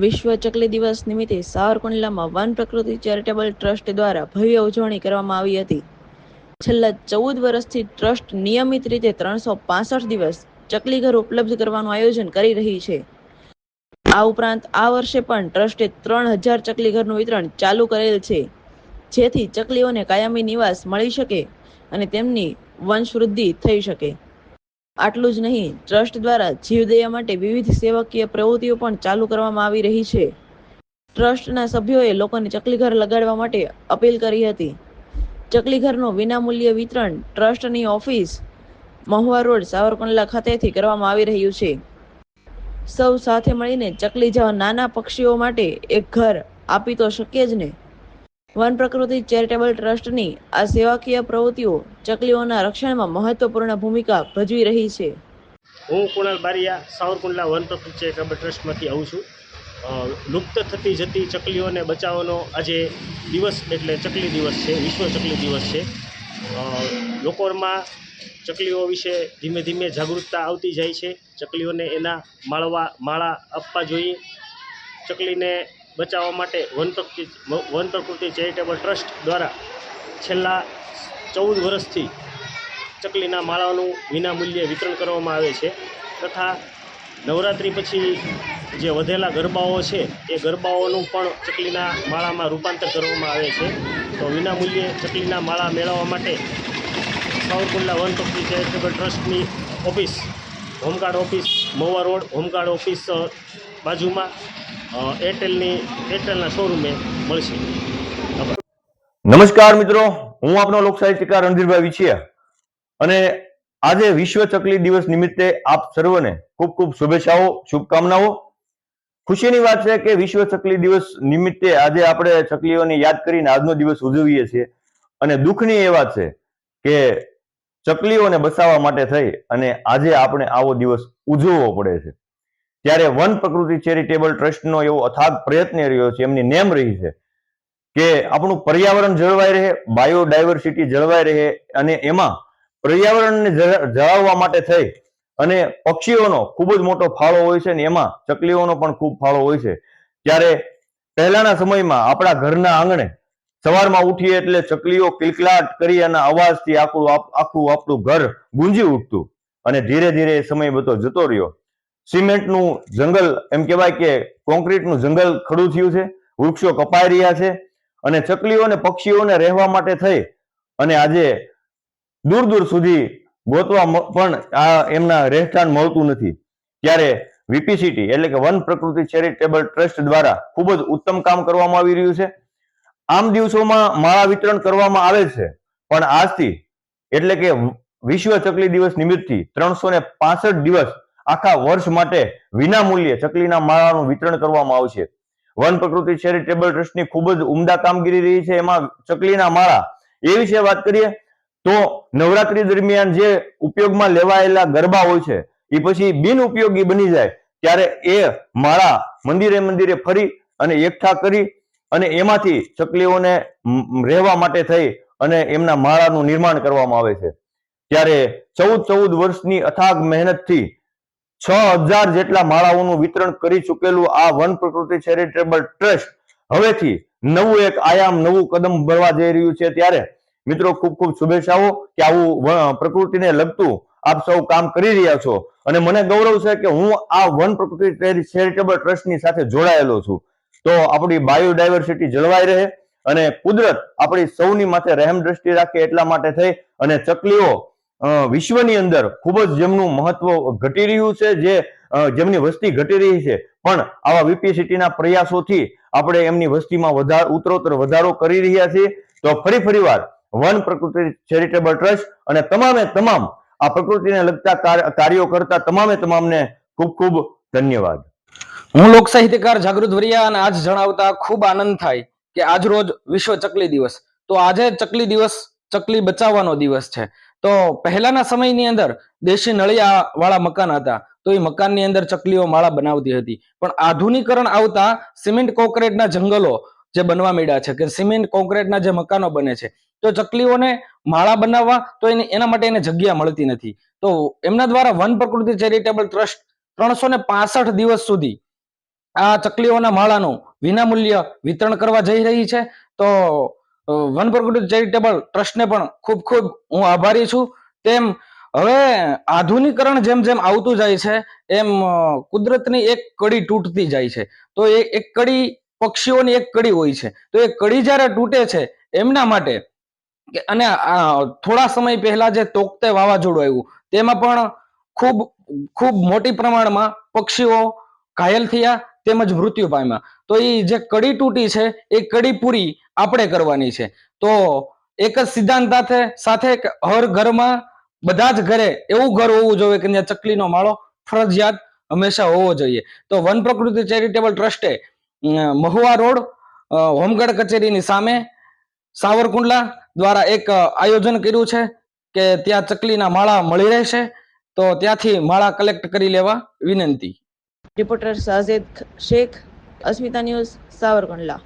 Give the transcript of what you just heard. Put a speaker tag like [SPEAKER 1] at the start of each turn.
[SPEAKER 1] વિશ્વ ચકલી દિવસ નિમિત્તે સાવરકુંડલામાં વન પ્રકૃતિ ચેરિટેબલ ટ્રસ્ટ દ્વારા ભવ્ય ઉજવણી કરવામાં આવી હતી. છેલ્લા ચૌદ વર્ષથી ટ્રસ્ટ નિયમિત રીતે ત્રણસો પાસઠ દિવસ ચકલી ઘર ઉપલબ્ધ કરવાનું આયોજન કરી રહી છે. આ ઉપરાંત આ વર્ષે પણ ટ્રસ્ટે ત્રણ હજાર ચકલી ઘરનું વિતરણ ચાલુ કરેલ છે. જેથી ચકલીઓને કાયમી નિવાસ મળી શકે અને તેમની વંશવૃદ્ધિ થઈ શકે. આટલું જ નહીં. ટ્રસ્ટ દ્વારા જીવદયા માટે વિવિધ સેવાકીય પ્રવૃત્તિઓ પણ ચાલુ કરવામાં આવી રહી છે. ટ્રસ્ટના સભ્યોએ લોકોને ચકલીઘર લગાડવા માટે અપીલ કરી હતી. ચકલીઘરનું વિનામૂલ્ય વિતરણ ટ્રસ્ટની ઓફિસ, મહુવા રોડ, સાવરકુંડલા ખાતેથી કરવામાં આવી રહ્યું છે. સૌ સાથે મળીને ચકલી જેવા નાના પક્ષીઓ માટે એક ઘર આપી તો શકીએ જ ને? વન પ્રકૃતિ ચેરિટેબલ ટ્રસ્ટની આ સેવાકીય પ્રવૃત્તિઓ ચકલીઓના રક્ષણમાં મહત્વપૂર્ણ ભૂમિકા ભજવી રહી છે.
[SPEAKER 2] હું કુણાલ બારિયા, સાવરકુંડલા વન પ્રકૃતિ ચેરિટેબલ ટ્રસ્ટમાંથી આવું છું. લુપ્ત થતી જતી ચકલીઓને બચાવવાનો આજે દિવસ એટલે ચકલી દિવસ છે, વિશ્વ ચકલી દિવસ છે. લોકોમાં ચકલીઓ વિશે ધીમે ધીમે જાગૃતતા આવતી જાય છે. ચકલીઓને એના માળવા, માળા આપવા જોઈએ. ચકલીને બચાવવા માટે વન પ્રકૃતિ વન પ્રકૃતિ ચેરિટેબલ ટ્રસ્ટ દ્વારા છેલ્લા ચૌદ વર્ષથી ચકલીના માળાનું વિનામૂલ્યે વિતરણ કરવામાં આવે છે તથા નવરાત્રિ પછી જે વધેલા ગરબાઓ છે, એ ગરબાઓનું પણ ચકલીના માળામાં રૂપાંતર કરવામાં આવે છે. તો વિનામૂલ્યે ચકલીના માળા મેળવવા માટે સાવરકુંડલા વન પ્રકૃતિ ચેરિટેબલ ટ્રસ્ટની office home guard office, Mahuva road, home guard office બાજુમાં એરટેલની, એરટેલના શોરૂમે મળશે.
[SPEAKER 3] નમસ્કાર મિત્રો, હું આપનો લોકસાહિત્યકાર રણધીરભાઈ વિછિયા. અને આજે વિશ્વ ચકલી દિવસ નિમિત્તે આપ સર્વને ખૂબ ખૂબ શુભેચ્છાઓ, શુભકામનાઓ. ખુશીની વાત છે કે વિશ્વ ચકલી દિવસ નિમિત્તે આજે આપણે ચકલીઓને યાદ કરીને આજનો દિવસ ઉજવીએ છીએ. અને દુઃખની એ વાત છે કે ચકલીઓને બચાવવા માટે થઈ અને આજે આપણે આવો દિવસ ઉજવવો પડે છે. ત્યારે વન પ્રકૃતિ ચેરિટેબલ ટ્રસ્ટનો એવો અથાગ પ્રયત્ન રહ્યો છે, એમની નેમ રહી છે કે આપણું પર્યાવરણ જળવાઈ રહે, બાયોડાયવર્સિટી જળવાઈ રહે અને એમાં પર્યાવરણને જળાવવા માટે થઈ અને પક્ષીઓનો ખૂબ જ મોટો ફાળો હોય છે અને એમાં ચકલીઓનો પણ ખૂબ ફાળો હોય છે. ત્યારે પહેલાના સમયમાં આપણા ઘરના આંગણે સવારમાં ઉઠીએ એટલે ચકલીઓ કિલકલાટ કરી અને અવાજથી આખું આખું આપણું ઘર ગુંજી ઉઠતું. અને ધીરે ધીરે એ સમય બધો જતો રહ્યો. સિમેન્ટનું જંગલ એમ કહેવાય કે કોન્ક્રીટનું જંગલ ખડું થયું છે. વૃક્ષો કપાઈ રહ્યા છે. અને ચકલીઓ અને પક્ષીઓને રહેવા માટે થઈ. અને આજે દૂર દૂર સુધી ગોતવા પણ આ એમના રહેઠાણ મળતું નથી. ત્યારે વીપીસીટી એટલે કે વન પ્રકૃતિ ચેરિટેબલ ટ્રસ્ટ દ્વારા ખૂબ જ ઉત્તમ કામ કરવામાં આવી રહ્યું છે. આમ દિવસોમાં માળા વિતરણ કરવામાં આવે છે. પણ આજથી એટલે કે વિશ્વ ચકલી દિવસ નિમિત્તથી ત્રણસો ને પાસઠ દિવસ આખા વર્ષ માટે વિના મૂલ્યે ચકલીના માળાનું વિતરણ કરવામાં આવશે. વન પ્રકૃતિ ચેરિટેબલ ટ્રસ્ટની ખૂબ જ ઉમદા કામગીરી રહી છે એમાં ચકલીના માળા. એ વિશે વાત કરીએ તો નવરાત્રી દરમિયાન જે ઉપયોગમાં લેવાયેલા ગરબા હોય છે, એ પછી બિન ઉપયોગી બની જાય ત્યારે એ માળા મંદિરે મંદિરે ફરી અને એકઠા કરી અને એમાંથી ચકલીઓને રહેવા માટે થઈ અને એમના માળાનું નિર્માણ કરવામાં આવે છે. ત્યારે ચૌદ ચૌદ વર્ષની અથાગ મહેનતથી છ હજાર જેટલા માળાઓનું વિતરણ કરી ચૂકેલું આ વન પ્રકૃતિ ચેરિટેબલ ટ્રસ્ટ હવેથી નવું એક આયામ, નવું કદમ ભરવા જઈ રહ્યું છે. ત્યારે મિત્રો ખૂબ ખૂબ શુભેચ્છાઓ કે આવું પ્રકૃતિને લગતું આપ સૌ કામ કરી રહ્યા છો. અને મને ગૌરવ છે કે હું આ વન પ્રકૃતિ ચેરિટેબલ ટ્રસ્ટની સાથે જોડાયેલો છું. તો આપણી બાયોડાયવર્સિટી જળવાઈ રહે અને કુદરત આપણી સૌની માથે રહેમ દ્રષ્ટિ રાખે એટલા માટે થઈ અને ચકલીઓ વિશ્વની અંદર ખૂબ જ જેમનું મહત્વ ઘટી રહ્યું છે, જે જેમની વસ્તી ઘટી રહી છે. પણ આવા વીપીસીટીના પ્રયાસોથી આપણે એમની વસ્તીમાં વધાર, ઉત્તરોત્તર વધારો કરી રહ્યા છીએ. તો ફરી ફરીવાર વન પ્રકૃતિ ચેરિટેબલ ટ્રસ્ટ અને તમામે તમામ આ પ્રકૃતિને લગતા કાર્યો કરતા તમામે તમામને ખૂબ ખૂબ ધન્યવાદ.
[SPEAKER 4] હું લોક સાહિત્યકાર જાગૃત વરિયા અને આજ જણાવતા ખૂબ આનંદ થાય કે આજ રોજ વિશ્વ ચકલી દિવસ. તો આજે ચકલી દિવસ, ચકલી બચાવવાનો દિવસ છે. તો પહેલાના સમયની અંદર દેશી નળિયા વાળા મકાન હતા. તો એ મકાનની અંદર ચકલીઓ માળા બનાવતી હતી. પણ આધુનિકરણ આવતા સિમેન્ટ કોન્ક્રીટના જંગલો જે બનવા માંડ્યા છે કે સિમેન્ટ કોન્ક્રીટના જે મકાનો બને છે, તો ચકલીઓને માળા બનાવવા તો એને, એના માટે એને જગ્યા મળતી નથી. તો એમના દ્વારા વન પ્રકૃતિ ચેરિટેબલ ટ્રસ્ટ ત્રણસો દિવસ સુધી આ ચકલીઓના માળાનું વિનામૂલ્ય વિતરણ કરવા જઈ રહી છે, તો વન પ્રકૃતિ ચેરિટેબલ ટ્રસ્ટને પણ ખૂબ ખૂબ હું આભારી છું. તેમ, હવે આધુનિકરણ જેમ જેમ આવતું જાય છે, એમ કુદરતની એક કડી તૂટતી જાય છે. તો એ એક કડી પક્ષીઓની એક કડી હોય છે. તો એ કડી જ્યારે તૂટે છે, એમના માટે અને થોડા સમય પહેલા જે તોકતે વાવાઝોડું આવ્યું, તેમાં પણ ખૂબ ખૂબ મોટી પ્રમાણમાં પક્ષીઓ ઘાયલ થયા. તેમજ મૃત્યુ પામ્યા. તો એ જે કડી તૂટી છે, એ કડી પૂરી આપણે કરવાની છે. તો એક જ સિદ્ધાંત સાથે સાથે હર ઘરમાં બધા જ ઘરે એવું ઘર હોવું જોઈએ કે જ્યાં ચકલીનો માળો ફરજિયાત હંમેશા હોવો જોઈએ. તો વન પ્રકૃતિ ચેરિટેબલ ટ્રસ્ટે મહુવા રોડ હોમગઢ કચેરીની સામે સાવરકુંડલા દ્વારા એક આયોજન કર્યું છે કે ત્યાં ચકલીના માળા મળી રહેશે. તો ત્યાંથી માળા કલેક્ટ કરી લેવા વિનંતી.
[SPEAKER 1] Reporter Sajed Shaikh Asmita news Savarkundla